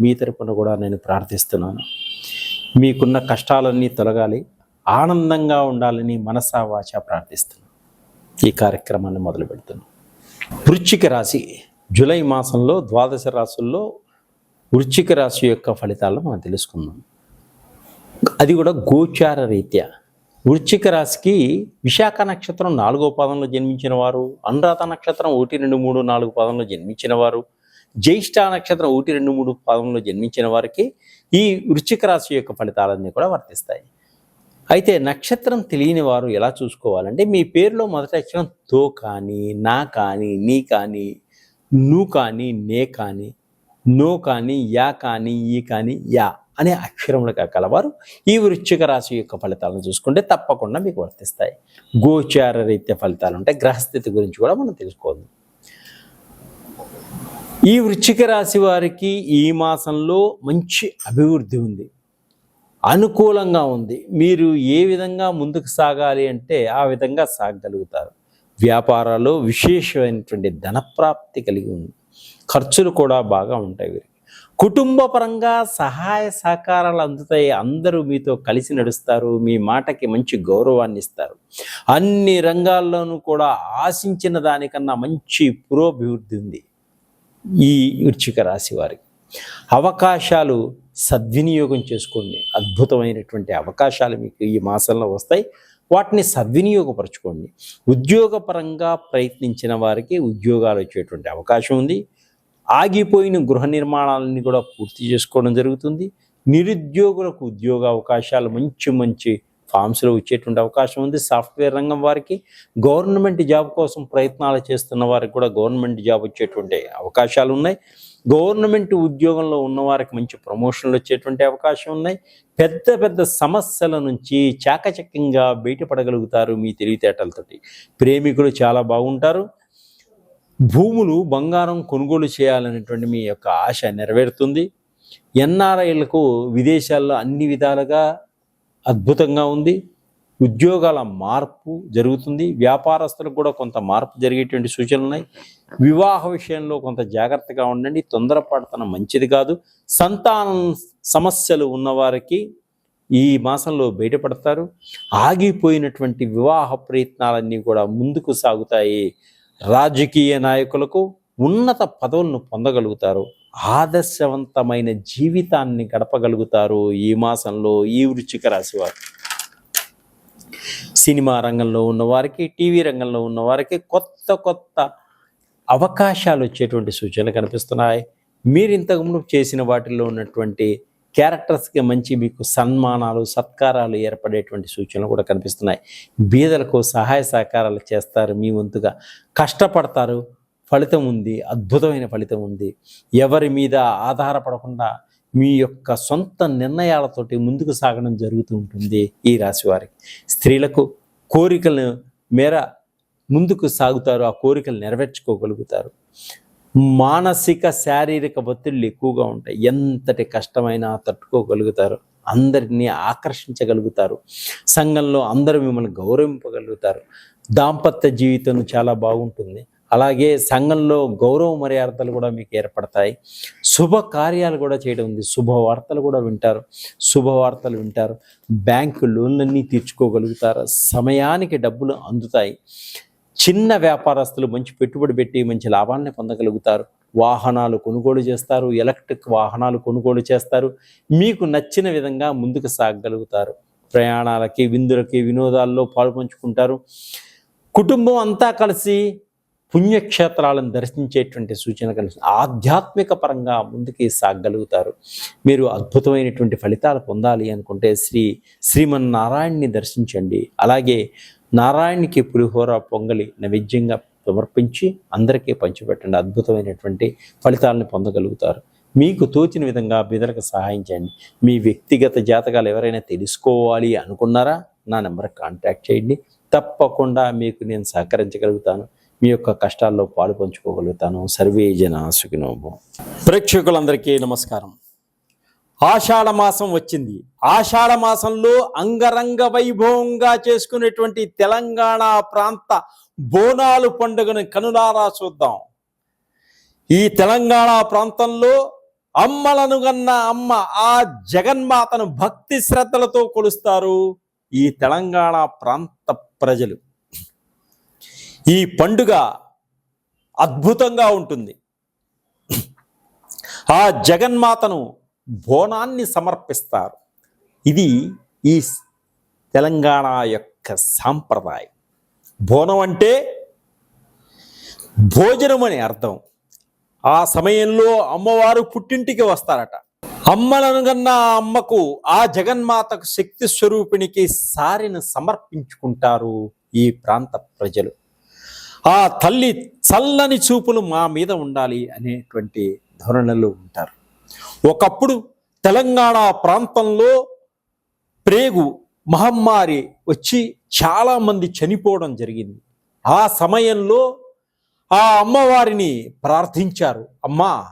మీ తరపున కూడా నేను ప్రార్థిస్తున్నాను. మీకున్న కష్టాలన్నీ తొలగాలి ఆనందంగా ఉండాలని మనసా వాచ ప్రార్థిస్తున్నాను. ఈ కార్యక్రమాన్ని మొదలు పెడుతున్నాను. వృశ్చిక రాశి జూలై మాసంలో ద్వాదశ రాశుల్లో వృశ్చిక రాశి యొక్క ఫలితాలను మనం తెలుసుకుందాం. అది కూడా గోచార రీత్యా. వృశ్చిక రాశికి విశాఖ నక్షత్రం నాలుగో పాదంలో జన్మించిన వారు అనురాధ నక్షత్రం ఒకటి రెండు మూడు నాలుగు పాదంలో జన్మించిన వారు జ్యేష్ఠ నక్షత్రం ఒకటి రెండు మూడు పాదంలో జన్మించిన వారికి ఈ వృశ్చిక రాశి యొక్క ఫలితాలన్నీ కూడా వర్తిస్తాయి. అయితే నక్షత్రం తెలియని వారు ఎలా చూసుకోవాలంటే మీ పేరులో మొదటి అక్షరం తో కానీ నా కానీ నీ కానీ నువ్వు కానీ నే కానీ నో కానీ యా కానీ ఈ కానీ యా అనే అక్షరములుగా కలవారు. ఈ వృశ్చిక రాశి యొక్క ఫలితాలను చూసుకుంటే తప్పకుండా మీకు వర్తిస్తాయి. గోచార రీత్యా ఫలితాలు ఉంటాయి. గ్రహస్థితి గురించి కూడా మనం తెలుసుకోవాలి. ఈ వృశ్చిక రాశి వారికి ఈ మాసంలో మంచి అభివృద్ధి ఉంది. అనుకూలంగా ఉంది. మీరు ఏ విధంగా ముందుకు సాగాలి అంటే ఆ విధంగా సాగగలుగుతారు. వ్యాపారాల్లో విశేషమైనటువంటి ధనప్రాప్తి కలిగి ఉంది. ఖర్చులు కూడా బాగా ఉంటాయి వీరికి. కుటుంబ పరంగా సహాయ సహకారాలు అందుతాయి. అందరూ మీతో కలిసి నడుస్తారు. మీ మాటకి మంచి గౌరవాన్ని ఇస్తారు. అన్ని రంగాల్లోనూ కూడా ఆశించిన దానికన్నా మంచి పురోభివృద్ధి ఉంది. ఈ వృచ్చిక రాశి వారికి. అవకాశాలు సద్వినియోగం చేసుకోండి. అద్భుతమైనటువంటి అవకాశాలు మీకు ఈ మాసంలో వస్తాయి. వాటిని సద్వినియోగపరచుకోండి. ఉద్యోగపరంగా ప్రయత్నించిన వారికి ఉద్యోగాలు వచ్చేటువంటి అవకాశం ఉంది. ఆగిపోయిన గృహ నిర్మాణాలని కూడా పూర్తి చేసుకోవడం జరుగుతుంది. నిరుద్యోగులకు ఉద్యోగ అవకాశాలు మంచి మంచి ఫామ్స్లో వచ్చేటువంటి అవకాశం ఉంది. సాఫ్ట్వేర్ రంగం వారికి గవర్నమెంట్ జాబ్ కోసం ప్రయత్నాలు చేస్తున్న వారికి కూడా గవర్నమెంట్ జాబ్ వచ్చేటువంటి అవకాశాలు ఉన్నాయి. గవర్నమెంట్ ఉద్యోగంలో ఉన్నవారికి మంచి ప్రమోషన్లు వచ్చేటువంటి అవకాశం ఉన్నాయి. పెద్ద పెద్ద సమస్యల నుంచి చాకచక్యంగా బయటపడగలుగుతారు మీ తెలివితేటలతోటి. ప్రేమికులు చాలా బాగుంటారు. భూములు బంగారం కొనుగోలు చేయాలనేటువంటి మీ యొక్క ఆశ నెరవేరుతుంది. ఎన్ఆర్ఐలకు విదేశాల్లో అన్ని విధాలుగా అద్భుతంగా ఉంది. ఉద్యోగాల మార్పు జరుగుతుంది. వ్యాపారస్తులకు కూడా కొంత మార్పు జరిగేటువంటి సూచనలు ఉన్నాయి. వివాహ విషయంలో కొంత జాగ్రత్తగా ఉండండి. తొందరపడతనం మంచిది కాదు. సంతానం సమస్యలు ఉన్నవారికి ఈ మాసంలో బయటపడతారు. ఆగిపోయినటువంటి వివాహ ప్రయత్నాలన్నీ కూడా ముందుకు సాగుతాయి. రాజకీయ నాయకులకు ఉన్నత పదవులను పొందగలుగుతారు. ఆదర్శవంతమైన జీవితాన్ని గడపగలుగుతారు ఈ మాసంలో ఈ వృచ్చిక రాశి వారు. సినిమా రంగంలో ఉన్నవారికి టీవీ రంగంలో ఉన్నవారికి కొత్త కొత్త అవకాశాలు వచ్చేటువంటి సూచనలు కనిపిస్తున్నాయి. మీరు ఇంతకుముందు చేసిన వాటిల్లో ఉన్నటువంటి క్యారెక్టర్స్కి మంచి మీకు సన్మానాలు సత్కారాలు ఏర్పడేటువంటి సూచనలు కూడా కనిపిస్తున్నాయి. బీదలకు సహాయ సహకారాలు చేస్తారు మీ వంతుగా కష్టపడతారు. ఫలితం ఉంది అద్భుతమైన ఫలితం ఉంది. ఎవరి మీద ఆధారపడకుండా మీ యొక్క సొంత నిర్ణయాలతోటి ముందుకు సాగడం జరుగుతూ ఉంటుంది ఈ రాశి వారికి. స్త్రీలకు కోరికలను మేర ముందుకు సాగుతారు ఆ కోరికలు నెరవేర్చుకోగలుగుతారు. మానసిక శారీరక ఒత్తిళ్ళు ఎక్కువగా ఉంటాయి. ఎంతటి కష్టమైనా తట్టుకోగలుగుతారు. అందరినీ ఆకర్షించగలుగుతారు. సంఘంలో అందరూ మిమ్మల్ని గౌరవింపగలుగుతారు. దాంపత్య జీవితం చాలా బాగుంటుంది. అలాగే సంఘంలో గౌరవ మర్యాదలు కూడా మీకు ఏర్పడతాయి. శుభకార్యాలు కూడా చేయడం ఉంది. శుభవార్తలు కూడా వింటారు. శుభవార్తలు వింటారు. బ్యాంకు లోన్లన్నీ తీర్చుకోగలుగుతారు. సమయానికి డబ్బులు అందుతాయి. చిన్న వ్యాపారస్తులు మంచి పెట్టుబడి పెట్టి మంచి లాభాన్ని పొందగలుగుతారు. వాహనాలు కొనుగోలు చేస్తారు. ఎలక్ట్రిక్ వాహనాలు కొనుగోలు చేస్తారు. మీకు నచ్చిన విధంగా ముందుకు సాగగలుగుతారు. ప్రయాణాలకి విందులకి వినోదాల్లో పాల్పంచుకుంటారు. కుటుంబం అంతా కలిసి పుణ్యక్షేత్రాలను దర్శించేటువంటి సూచన కనిపిస్తుంది ఆధ్యాత్మిక పరంగా ముందుకి సాగగలుగుతారు మీరు అద్భుతమైనటువంటి ఫలితాలు పొందాలి అనుకుంటే శ్రీ శ్రీమన్నారాయణ్ణి దర్శించండి. అలాగే నారాయణకి పులిహోర పొంగలి నైవేద్యంగా సమర్పించి అందరికీ పంచిపెట్టండి. అద్భుతమైనటువంటి ఫలితాలను పొందగలుగుతారు. మీకు తోచిన విధంగా బిదలకు సహాయం చేయండి. మీ వ్యక్తిగత జాతకాలు ఎవరైనా తెలుసుకోవాలి అనుకున్నారా? నా నెంబర్ కాంటాక్ట్ చేయండి. తప్పకుండా మీకు నేను సహకరించగలుగుతాను. మీ యొక్క కష్టాల్లో పాలు పంచుకోగలుగుతాను. సర్వే జన సుఖినోభం ప్రేక్షకులందరికీ నమస్కారం. ఆషాఢ మాసం వచ్చింది. ఆషాఢ మాసంలో అంగరంగ వైభవంగా చేసుకునేటువంటి తెలంగాణ ప్రాంత బోనాలు పండుగను కనులారా చూద్దాం. ఈ తెలంగాణ ప్రాంతంలో అమ్మలను గన్న అమ్మ ఆ జగన్మాతను భక్తి శ్రద్ధలతో కొలుస్తారు ఈ తెలంగాణ ప్రాంత ప్రజలు. ఈ పండుగ అద్భుతంగా ఉంటుంది. ఆ జగన్మాతను బోనాన్ని సమర్పిస్తారు. ఇది ఈ తెలంగాణ యొక్క సాంప్రదాయం. బోనం అంటే భోజనం అని అర్థం. ఆ సమయంలో అమ్మవారు పుట్టింటికి వస్తారట. అమ్మలను కన్నా అమ్మకు ఆ జగన్మాతకు శక్తి స్వరూపిణికి సారిని సమర్పించుకుంటారు ఈ ప్రాంత ప్రజలు. ఆ తల్లి చల్లని చూపులు మా మీద ఉండాలి అనేటువంటి ధోరణిలో ఉంటారు. ఒకప్పుడు తెలంగాణ ప్రాంతంలో ప్రేగు మహమ్మారి వచ్చి చాలామంది చనిపోవడం జరిగింది. ఆ సమయంలో ఆ అమ్మవారిని ప్రార్థించారు అమ్మా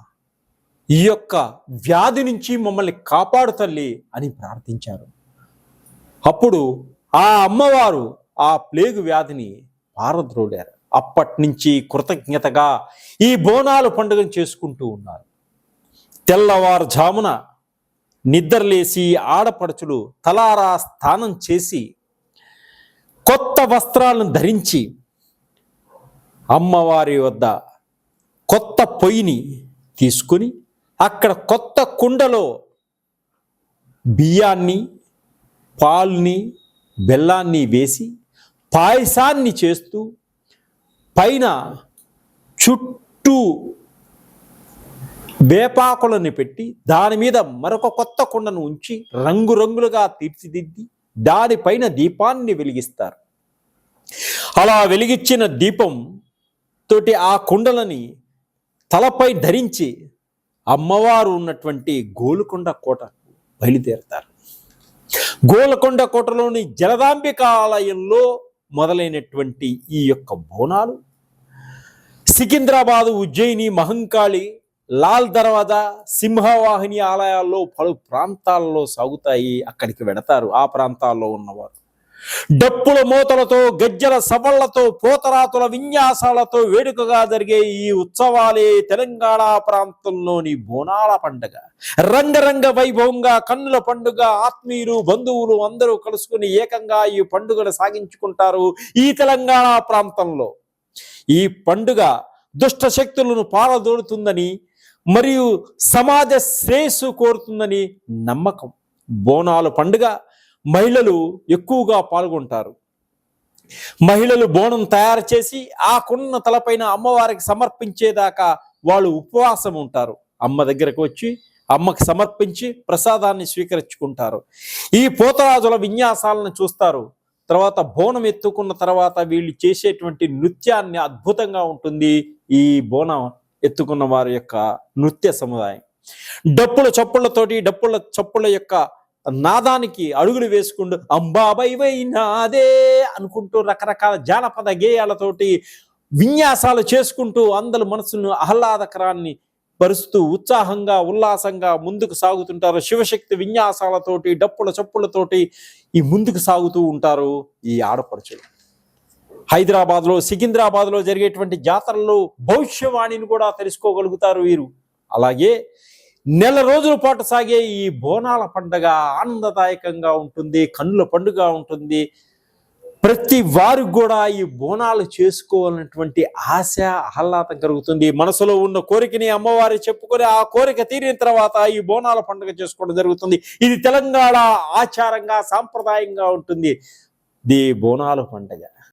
ఈ యొక్క వ్యాధి నుంచి మమ్మల్ని కాపాడు తల్లి అని ప్రార్థించారు. అప్పుడు ఆ అమ్మవారు ఆ ప్లేగు వ్యాధిని పారద్రోడారు అప్పటి నుంచి కృతజ్ఞతగా ఈ బోనాలు పండుగను చేసుకుంటూ ఉన్నారు. తెల్లవారుజామున నిద్రలేసి ఆడపడుచులు తలారా స్నానం చేసి కొత్త వస్త్రాలను ధరించి అమ్మవారి వద్ద కొత్త పొయ్యిని తీసుకుని అక్కడ కొత్త కుండలో బియ్యాన్ని పాల్ని బెల్లాన్ని వేసి పాయసాన్ని చేస్తూ పైన చుట్టూ వేపాకులను పెట్టి దాని మీద మరొక కొత్త కుండను ఉంచి రంగురంగులుగా తీర్చిదిద్ది దానిపైన దీపాన్ని వెలిగిస్తారు. అలా వెలిగించిన దీపం తోటి ఆ కుండలని తలపై ధరించి అమ్మవారు ఉన్నటువంటి గోలుకొండ కోట బయలుదేరతారు. గోలకొండ కోటలోని జలదాంబికాలయంలో మొదలైనటువంటి ఈ యొక్క బోనాలు. సికింద్రాబాదు ఉజ్జయిని మహంకాళి లాల్ దర్వాజా సింహవాహిని ఆలయాల్లో పలు ప్రాంతాల్లో సాగుతాయి. అక్కడికి వెడతారు. ఆ ప్రాంతాల్లో ఉన్నవారు. డప్పుల మూతలతో గజ్జల సవళ్ళతో పోతరాతుల విన్యాసాలతో వేడుకగా జరిగే ఈ ఉత్సవాలే తెలంగాణ ప్రాంతంలోని బోనాల పండుగ. రంగరంగ వైభవంగా కన్నుల పండుగ ఆత్మీయులు బంధువులు అందరూ కలుసుకుని ఏకంగా ఈ పండుగను సాగించుకుంటారు ఈ తెలంగాణ ప్రాంతంలో. ఈ పండుగ దుష్ట శక్తులను పారదోడుతుందని మరియు సమాజ శ్రేయస్సు కోరుతుందని నమ్మకం. బోనాలు పండుగ మహిళలు ఎక్కువగా పాల్గొంటారు. మహిళలు బోనం తయారు చేసి ఆ కుండ తలపైన అమ్మవారికి సమర్పించేదాకా వాళ్ళు ఉపవాసం ఉంటారు. అమ్మ దగ్గరకు వచ్చి అమ్మకి సమర్పించి ప్రసాదాన్ని స్వీకరించుకుంటారు. ఈ పోతరాజుల విన్యాసాలను చూస్తారు. తర్వాత బోనం ఎత్తుకున్న తర్వాత వీళ్ళు చేసేటువంటి నృత్యాన్ని అద్భుతంగా ఉంటుంది ఈ బోనం ఎత్తుకున్న వారి యొక్క నృత్య సముదాయం. డప్పుల చప్పులతోటి డప్పుల చప్పుల యొక్క నాదానికి అడుగులు వేసుకుంటూ అంబాబైవై నాదే అనుకుంటూ రకరకాల జానపద గేయాలతోటి విన్యాసాలు చేసుకుంటూ అందరి మనసును ఆహ్లాదకరాన్ని పరుస్తూ ఉత్సాహంగా ఉల్లాసంగా ముందుకు సాగుతుంటారు. శివశక్తి విన్యాసాలతోటి డప్పుల చప్పులతోటి ఈ ముందుకు సాగుతూ ఉంటారు ఈ ఆడపడుచులు. హైదరాబాద్లో సికింద్రాబాద్లో జరిగేటువంటి జాతరలో భవిష్యవాణిని కూడా తెలుసుకోగలుగుతారు వీరు. అలాగే నెల రోజుల పాటు సాగే ఈ బోనాల పండగ ఆనందదాయకంగా ఉంటుంది కన్నుల పండుగ ఉంటుంది. ప్రతి వారు కూడా ఈ బోనాలు చేసుకోవాలన్నటువంటి ఆశ ఆహ్లాదం కలుగుతుంది. మనసులో ఉన్న కోరికని అమ్మవారి చెప్పుకొని ఆ కోరిక తీరిన తర్వాత ఈ బోనాల పండుగ చేసుకోవడం జరుగుతుంది. ఇది తెలంగాణ ఆచారంగా సాంప్రదాయంగా ఉంటుంది. ది బోనాల పండుగ.